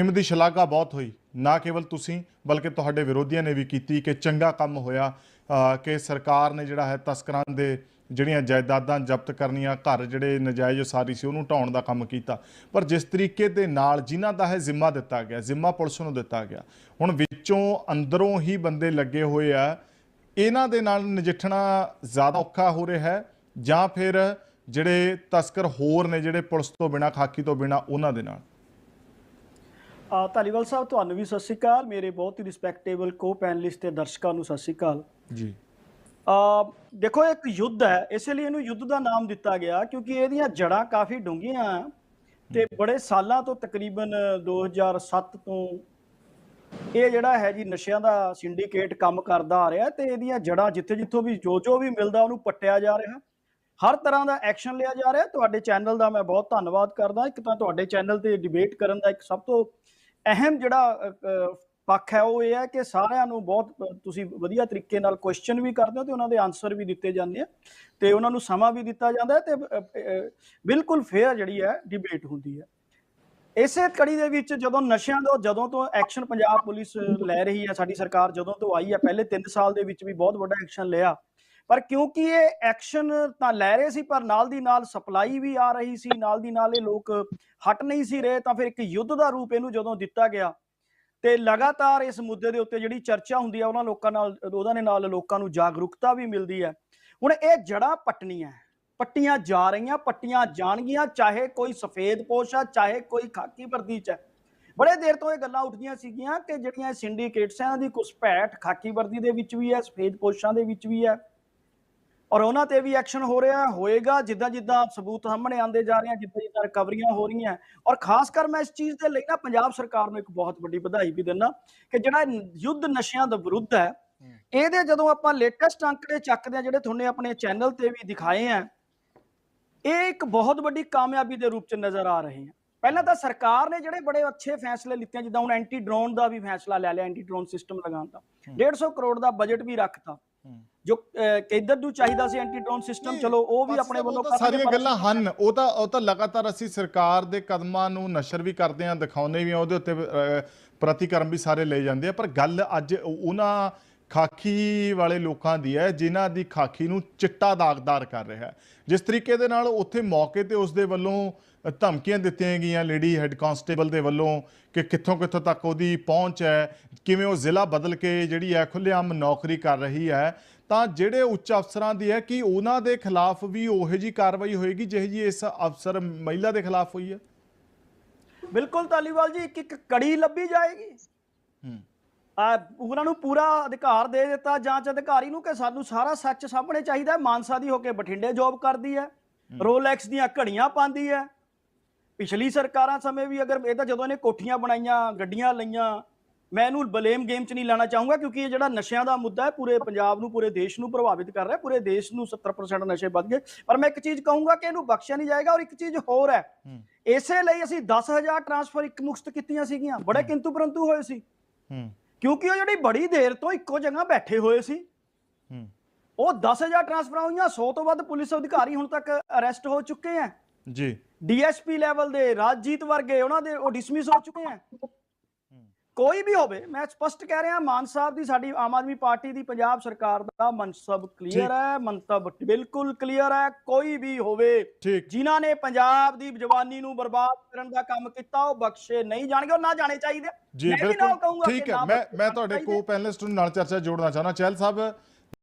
ਮੁਹਿੰਮ ਦੀ ਸ਼ਲਾਘਾ ਬਹੁਤ ਹੋਈ। ਨਾ ਕੇਵਲ ਤੁਸੀਂ, ਬਲਕਿ ਤੁਹਾਡੇ ਵਿਰੋਧੀਆਂ ਨੇ ਵੀ ਕੀਤੀ ਕਿ ਚੰਗਾ ਕੰਮ ਹੋਇਆ। ਕਿ ਸਰਕਾਰ ਨੇ ਜਿਹੜਾ ਹੈ ਤਸਕਰਾਂ ਦੇ ਜਿਹੜੀਆਂ ਜਾਇਦਾਦਾਂ ਜ਼ਬਤ ਕਰਨੀਆਂ, ਘਰ ਜਿਹੜੇ ਨਜਾਇਜ਼ ਉਸਾਰੀ ਸੀ, ਉਹਨੂੰ ਢਾਉਣ ਦਾ ਕੰਮ ਕੀਤਾ। ਪਰ ਜਿਸ ਤਰੀਕੇ ਦੇ ਨਾਲ ਜਿਨ੍ਹਾਂ ਦਾ ਹੈ ਜ਼ਿੰਮਾ ਦਿੱਤਾ ਗਿਆ, ਜ਼ਿੰਮਾ ਪੁਲਿਸ ਨੂੰ ਦਿੱਤਾ ਗਿਆ, ਹੁਣ ਵਿੱਚੋਂ ਅੰਦਰੋਂ ਹੀ ਬੰਦੇ ਲੱਗੇ ਹੋਏ ਆ। ਇਹਨਾਂ ਦੇ ਨਾਲ ਨਜਿੱਠਣਾ ਜ਼ਿਆਦਾ ਔਖਾ ਹੋ ਰਿਹਾ ਹੈ, ਜਾਂ ਫਿਰ ਜਿਹੜੇ ਤਸਕਰ ਹੋਰ ਨੇ, ਜਿਹੜੇ ਪੁਲਿਸ ਤੋਂ ਬਿਨਾ, ਖਾਕੀ ਤੋਂ ਬਿਨਾ, ਉਹਨਾਂ ਦੇ ਨਾਲ। ਧਾਲੀਵਾਲ ਸਾਹਿਬ ਤੁਹਾਨੂੰ ਵੀ ਸਤਿ ਸ਼੍ਰੀ ਅਕਾਲ। ਮੇਰੇ ਬਹੁਤ ਹੀ ਰਿਸਪੈਕਟੇਬਲ ਕੋ ਪੈਨਲਿਸਟ ਤੇ ਦਰਸ਼ਕਾਂ ਨੂੰ ਸਤਿ ਸ਼੍ਰੀ ਅਕਾਲ। ਜੀ। ਆ ਦੇਖੋ ਇੱਕ ਯੁੱਧ ਹੈ। ਇਸੇ ਲਈ ਇਹਨੂੰ ਯੁੱਧ ਦਾ ਨਾਮ ਦਿੱਤਾ ਗਿਆ ਕਿਉਂਕਿ ਇਹਦੀਆਂ ਜੜਾਂ ਕਾਫੀ ਡੂੰਘੀਆਂ ਤੇ ਬੜੇ ਸਾਲਾਂ ਤੋਂ ਤਕਰੀਬਨ 2007 ਤੋਂ ਇਹ ਜਿਹੜਾ ਹੈ ਜੀ ਨਸ਼ਿਆਂ ਦਾ ਸਿੰਡੀਕੇਟ ਕੰਮ ਕਰਦਾ ਆ ਰਿਹਾ ਤੇ ਇਹਦੀਆਂ ਜੜਾਂ ਜਿੱਥੇ ਜਿੱਥੋਂ ਵੀ ਜੋ ਜੋ ਵੀ ਮਿਲਦਾ ਉਹਨੂੰ ਪੱਟਿਆ ਜਾ ਰਿਹਾ। ਹਰ ਤਰ੍ਹਾਂ ਦਾ ਐਕਸ਼ਨ ਲਿਆ ਜਾ ਰਿਹਾ। ਤੁਹਾਡੇ ਚੈਨਲ ਦਾ ਮੈਂ ਬਹੁਤ ਧੰਨਵਾਦ ਕਰਦਾ। ਇੱਕ ਤਾਂ ਤੁਹਾਡੇ ਚੈਨਲ ਤੇ ਡਿਬੇਟ ਕਰਨ ਦਾ ਇੱਕ ਸਭ ਤੋਂ ਅਹਿਮ ਜਿਹੜਾ ਪੱਖ ਹੈ, ਉਹ ਇਹ ਹੈ ਕਿ ਸਾਰਿਆਂ ਨੂੰ ਬਹੁਤ ਤੁਸੀਂ ਵਧੀਆ ਤਰੀਕੇ ਨਾਲ ਕੁਐਸਚਨ ਵੀ ਕਰਦੇ ਹੋ ਤੇ ਉਹਨਾਂ ਦੇ ਆਨਸਰ ਵੀ ਦਿੱਤੇ ਜਾਂਦੇ ਆ ਤੇ ਉਹਨਾਂ ਨੂੰ ਸਮਾਂ ਵੀ ਦਿੱਤਾ ਜਾਂਦਾ ਹੈ ਤੇ ਬਿਲਕੁਲ ਫੇਅਰ ਜਿਹੜੀ ਹੈ ਡਿਬੇਟ ਹੁੰਦੀ ਹੈ। ਇਸੇ ਕੜੀ ਦੇ ਵਿੱਚ ਜਦੋਂ ਨਸ਼ਿਆਂ ਦਾ ਜਦੋਂ ਤੋਂ ਐਕਸ਼ਨ ਪੰਜਾਬ ਪੁਲਿਸ ਲੈ ਰਹੀ ਹੈ, ਸਾਡੀ ਸਰਕਾਰ ਜਦੋਂ ਤੋਂ ਆਈ ਹੈ, ਪਹਿਲੇ 3 ਸਾਲ ਦੇ ਵਿੱਚ ਵੀ ਬਹੁਤ ਵੱਡਾ ਐਕਸ਼ਨ ਲਿਆ। ਪਰ ਕਿਉਂਕਿ ਇਹ ਐਕਸ਼ਨ ਤਾਂ ਲੈ ਰਹੇ ਸੀ, ਪਰ ਨਾਲ ਦੀ ਨਾਲ ਸਪਲਾਈ ਵੀ ਆ ਰਹੀ ਸੀ, ਨਾਲ ਦੀ ਨਾਲ ਇਹ ਲੋਕ ਹਟ ਨਹੀਂ ਸੀ ਰਹੇ, ਤਾਂ ਫਿਰ ਇੱਕ ਯੁੱਧ ਦਾ ਰੂਪ ਇਹਨੂੰ ਜਦੋਂ ਦਿੱਤਾ ਗਿਆ ਤੇ ਲਗਾਤਾਰ ਇਸ ਮੁੱਦੇ ਦੇ ਉੱਤੇ ਜਿਹੜੀ ਚਰਚਾ ਹੁੰਦੀ ਹੈ ਉਹਨਾਂ ਲੋਕਾਂ ਨਾਲ, ਉਹਦਾ ਦੇ ਨਾਲ ਲੋਕਾਂ ਨੂੰ ਜਾਗਰੂਕਤਾ ਵੀ ਮਿਲਦੀ ਹੈ। ਹੁਣ ਇਹ ਜੜਾਂ ਪਟਣੀਆਂ ਪੱਟੀਆਂ ਜਾ ਰਹੀਆਂ, ਪੱਟੀਆਂ ਜਾਣਗੀਆਂ, ਚਾਹੇ ਕੋਈ ਸਫੇਦ ਪੋਸ਼ ਆ, ਚਾਹੇ ਕੋਈ ਖਾਕੀ ਵਰਦੀ ਚ ਹੈ। ਬੜੇ ਦੇਰ ਤੋਂ ਇਹ ਗੱਲਾਂ ਉੱਠਦੀਆਂ ਸੀਗੀਆਂ ਕਿ ਜਿਹੜੀਆਂ ਸਿੰਡੀਕੇਟਸ ਆ ਇਹਨਾਂ ਦੀ ਘੁਸਪੈਠ ਖਾਕੀ ਵਰਦੀ ਦੇ ਵਿੱਚ ਵੀ ਹੈ, ਸਫੇਦ ਪੋਸ਼ਾਂ ਦੇ ਵਿੱਚ ਵੀ ਹੈ ਔਰ ਉਹਨਾਂ ਤੇ ਵੀ ਐਕਸ਼ਨ ਹੋ ਰਿਹਾ ਹੋਏਗਾ ਜਿੱਦਾਂ ਜਿੱਦਾਂ ਸਬੂਤ ਸਾਹਮਣੇ ਆਉਂਦੇ ਜਾ ਰਹੇ ਆ ਜਿੱਦਾਂ ਜਿੱਦਾਂ ਰਿਕਵਰੀਆਂ ਹੋ ਰਹੀਆਂ। ਔਰ ਖਾਸ ਕਰ ਮੈਂ ਇਸ ਚੀਜ਼ ਦੇ ਲਈ ਨਾ ਪੰਜਾਬ ਸਰਕਾਰ ਨੂੰ ਇੱਕ ਬਹੁਤ ਵੱਡੀ ਵਧਾਈ ਵੀ ਦਿੰਦਾ ਕਿ ਜਿਹੜਾ ਯੁੱਧ ਨਸ਼ਿਆਂ ਦਾ ਵਿਰੁੱਧ ਹੈ ਇਹਦੇ ਜਦੋਂ ਆਪਾਂ ਲੇਟੈਸਟ ਅੰਕੜੇ ਚੱਕਦੇ ਆ ਜਿਹੜੇ ਤੁਹਾਨੇ ਆਪਣੇ ਚੈਨਲ ਤੇ ਵੀ ਦਿਖਾਏ ਆ ਇਹ ਇੱਕ ਬਹੁਤ ਵੱਡੀ ਕਾਮਯਾਬੀ ਦੇ ਰੂਪ ਚ ਨਜ਼ਰ ਆ ਰਹੇ ਆ। ਪਹਿਲਾਂ ਤਾਂ ਸਰਕਾਰ ਨੇ ਜਿਹੜੇ ਬੜੇ ਅੱਛੇ ਫੈਸਲੇ ਲਿੱਤੇ ਜਿੱਦਾਂ ਹੁਣ ਐਂਟੀ ਡਰੋਨ ਦਾ ਵੀ ਫੈਸਲਾ ਲੈ ਲਿਆ ਐਂਟੀ ਡਰੋਨ ਸਿਸਟਮ ਲਗਾਉਣ ਦਾ। 150 ਕਰੋੜ ਦਾ ਬਜਟ ਵੀ ਰੱਖਤਾ। ਜੋ ਅਹ, ਕੇਂਦਰ ਨੂੰ ਚਾਹੀਦਾ ਸੀ ਐਂਟੀ ਡਰੋਨ ਸਿਸਟਮ ਚਲੋ ਉਹ ਵੀ ਆਪਣੇ ਵੱਲੋਂ ਸਾਰੀਆਂ ਗੱਲਾਂ ਹਨ। ਉਹ ਤਾਂ ਉਹ ਤਾਂ ਲਗਾਤਾਰ ਅਸੀਂ ਸਰਕਾਰ ਦੇ ਕਦਮਾਂ ਨੂੰ ਨਸ਼ਰ ਵੀ ਕਰਦੇ ਹਾਂ ਦਿਖਾਉਂਦੇ ਵੀ ਹਾਂ ਉਹਦੇ ਉੱਤੇ ਪ੍ਰਤੀਕਰਮ ਵੀ ਸਾਰੇ ਲਏ ਜਾਂਦੇ ਆ। ਪਰ ਗੱਲ ਅੱਜ ਉਹਨਾਂ ਖਾਕੀ ਵਾਲੇ ਲੋਕਾਂ ਦੀ ਹੈ ਜਿਨ੍ਹਾਂ ਦੀ ਖਾਕੀ ਨੂੰ ਚਿੱਟਾ ਦਾਗਦਾਰ ਕਰ ਰਿਹਾ ਹੈ। ਜਿਸ ਤਰੀਕੇ ਦੇ ਨਾਲ ਉੱਥੇ ਮੌਕੇ ਤੇ ਉਸ ਦੇ ਵੱਲੋਂ ਧਮਕੀਆਂ ਦਿੱਤੀਆਂ ਗਈਆਂ ਲੇਡੀ ਹੈੱਡ ਕਾਂਸਟੇਬਲ ਦੇ ਵੱਲੋਂ ਕਿ ਕਿੱਥੋਂ ਕਿੱਥੋਂ ਤੱਕ ਉਹਦੀ ਪਹੁੰਚ ਹੈ ਕਿਵੇਂ ਉਹ ਜ਼ਿਲ੍ਹਾ ਬਦਲ ਕੇ ਜਿਹੜੀ ਹੈ ਖੁੱਲ੍ਹੇਆਮ ਨੌਕਰੀ ਕਰ ਰਹੀ ਹੈ। ਤਾਂ ਜਿਹੜੇ ਉੱਚ ਅਫਸਰਾਂ ਦੀ ਹੈ ਕਿ ਉਹਨਾਂ ਦੇ ਖਿਲਾਫ ਵੀ ਉਹੋ ਜੀ ਕਾਰਵਾਈ ਹੋਏਗੀ ਜਿਹੋ ਜੀ ਇਸ ਅਫਸਰ ਮਹਿਲਾ ਦੇ ਖਿਲਾਫ ਹੋਈ ਹੈ? ਬਿਲਕੁਲ ਤਾਲੀਵਾਲ ਜੀ ਇੱਕ ਇੱਕ ਕੜੀ ਲੱਭੀ ਜਾਏਗੀ। ਹੂੰ। ਉਹਨਾਂ ਨੂੰ ਪੂਰਾ ਅਧਿਕਾਰ ਦੇ ਦਿੱਤਾ ਜਾਂਚ ਅਧਿਕਾਰੀ ਨੂੰ ਕਿ ਸਾਨੂੰ ਸਾਰਾ ਸੱਚ ਸਾਹਮਣੇ ਚਾਹੀਦਾ ਹੈ ਮਾਨਸਾ ਦੀ ਹੋ ਕੇ ਬਠਿੰਡੇ ਜੌਬ ਕਰਦੀ ਹੈ ਰੋਲੈਕਸ ਦੀਆਂ ਘੜੀਆਂ ਪਾਉਂਦੀ ਹੈ। ਪਿਛਲੀ ਸਰਕਾਰਾਂ ਸਮੇਂ ਵੀ ਅਗਰ ਇਹ ਤਾਂ ਜਦੋਂ ਇਹਨੇ ਕੋਠੀਆਂ ਬਣਾਈਆਂ ਗੱਡੀਆਂ ਲਈਆਂ ਮੈਂ ਇਹਨੂੰ ਬਲੇਮ ਗੇਮ 'ਚ ਨਹੀਂ ਲਾਣਾ ਚਾਹੂੰਗਾ ਕਿਉਂਕਿ ਇਹ ਜਿਹੜਾ ਨਸ਼ਿਆਂ ਦਾ ਮੁੱਦਾ ਹੈ ਪੂਰੇ ਪੰਜਾਬ ਨੂੰ ਪੂਰੇ ਦੇਸ਼ ਨੂੰ ਪ੍ਰਭਾਵਿਤ ਕਰ ਰਿਹਾ ਪੂਰੇ ਦੇਸ਼ ਨੂੰ 70% ਨਸ਼ੇ ਵੱਧ ਗਏ। ਪਰ ਮੈਂ ਇੱਕ ਚੀਜ਼ ਕਹੂੰਗਾ ਕਿ ਇਹਨੂੰ ਬਖਸ਼ਿਆ ਨਹੀਂ ਜਾਏਗਾ ਔਰ ਇੱਕ ਚੀਜ਼ ਹੋਰ ਹੈ ਇਸੇ ਲਈ ਅਸੀਂ 10000 ਟਰਾਂਸਫਰ ਇੱਕ ਮੁਕਤ ਕੀਤੀਆਂ ਸੀਗੀਆਂ ਬੜੇ ਕਿੰਤੂ ਪਰੰਤੂ ਹੋਏ ਸੀ। ਕਿਉਂਕਿ ਉਹ ਜਿਹੜੀ ਬੜੀ ਦੇਰ ਤੋਂ ਇੱਕੋ ਜਗ੍ਹਾ ਬੈਠੇ ਹੋਏ ਸੀ। ਹੂੰ। ਉਹ 10000 ਟਰਾਂਸਫਰਾਂ ਹੋਈਆਂ 100 ਤੋਂ ਵੱਧ ਪੁਲਿਸ ਅਧਿਕਾਰੀ ਹੁਣ ਤੱਕ ਅਰੈਸਟ ਹੋ ਚੁੱਕੇ ਆ ਜੀ। ਡੀਐਸਪੀ ਲੈਵਲ ਦੇ ਰਾਜਜੀਤ ਵਰਗੇ ਉਹਨਾਂ ਦੇ ਉਹ ਡਿਸਮਿਸ ਹੋ ਚੁੱਕੇ ਆ ਕੋਈ ਵੀ ਹੋਵੇ ਮੈਂ ਸਪਸ਼ਟ ਕਹਿ ਰਿਹਾ ਮਾਨ ਸਾਹਿਬ ਦੀ ਸਾਡੀ ਆਮ ਆਦਮੀ ਪਾਰਟੀ ਦੀ ਪੰਜਾਬ ਸਰਕਾਰ ਦਾ ਮਨਸਬ ਕਲੀਅਰ ਹੈ ਮੰਤਵ ਬਿਲਕੁਲ ਕਲੀਅਰ ਹੈ ਕੋਈ ਵੀ ਹੋਵੇ ਜਿਨ੍ਹਾਂ ਨੇ ਪੰਜਾਬ ਦੀ ਜਵਾਨੀ ਨੂੰ ਬਰਬਾਦ ਕਰਨ ਦਾ ਕੰਮ ਕੀਤਾ ਉਹ ਬਖਸ਼ੇ ਨਹੀਂ ਜਾਣਗੇ ਉਹ ਨਾ ਜਾਣੇ ਚਾਹੀਦੇ। ਜੀ ਮੈਂ ਵੀ ਨਾਲ ਬਿਲਕੁਲ। ਠੀਕ ਹੈ ਮੈਂ ਮੈਂ ਤੁਹਾਡੇ। ਕੋ ਪੈਨਲਿਸਟ ਨੂੰ ਨਾਲ ਚਰਚਾ ਜੋੜਨਾ ਚਾਹਣਾ ਚਹਿਲ ਸਾਹਿਬ